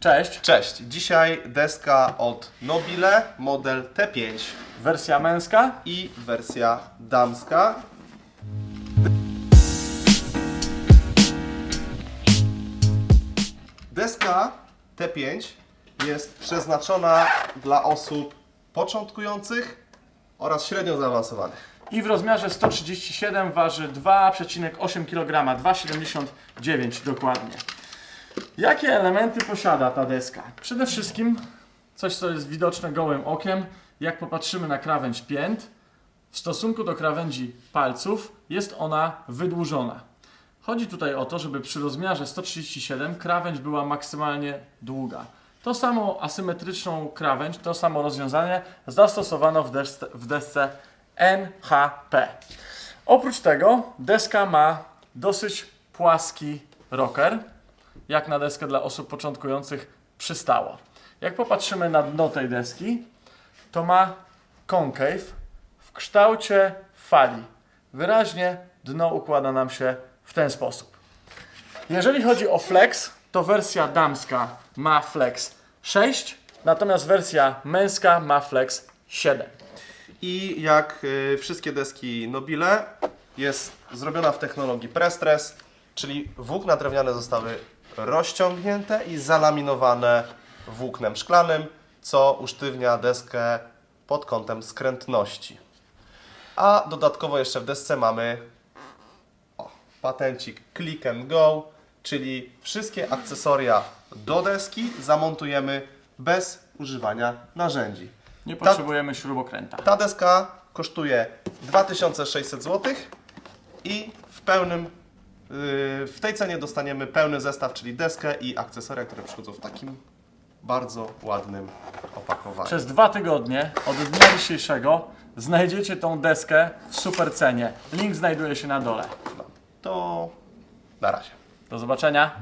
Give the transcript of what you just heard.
Cześć, Cześć, dzisiaj deska od Nobile, model T5 wersja męska. i wersja damska. Deska T5 jest przeznaczona dla osób początkujących oraz średnio zaawansowanych. I w rozmiarze 137 waży 2,8 kg, 2,79 dokładnie. Jakie elementy posiada ta deska? Przede wszystkim coś, co jest widoczne gołym okiem. Jak popatrzymy na krawędź pięt, w stosunku do krawędzi palców jest ona wydłużona. Chodzi tutaj o to, żeby przy rozmiarze 137 krawędź była maksymalnie długa. To samo asymetryczną krawędź, to samo rozwiązanie zastosowano w desce, w desce NHP. Oprócz tego deska ma dosyć płaski rocker, jak na deskę dla osób początkujących przystało. Jak popatrzymy na dno tej deski, to ma concave w kształcie fali. Wyraźnie dno układa nam się w ten sposób. Jeżeli chodzi o flex, to wersja damska ma flex 6, natomiast wersja męska ma flex 7. I jak y, wszystkie deski Nobile jest zrobiona w technologii Prestress, czyli włókna drewniane zostały rozciągnięte i zalaminowane włóknem szklanym, co usztywnia deskę pod kątem skrętności. A dodatkowo jeszcze w desce mamy o, patencik Click and Go, czyli wszystkie akcesoria do deski zamontujemy bez używania narzędzi. Nie potrzebujemy śrubokręta. Ta deska kosztuje 2600 zł i w pełnym w tej cenie dostaniemy pełny zestaw, czyli deskę i akcesoria, które przychodzą w takim bardzo ładnym opakowaniu. Przez dwa tygodnie od dnia dzisiejszego znajdziecie tą deskę w super cenie. Link znajduje się na dole. To na razie. Do zobaczenia.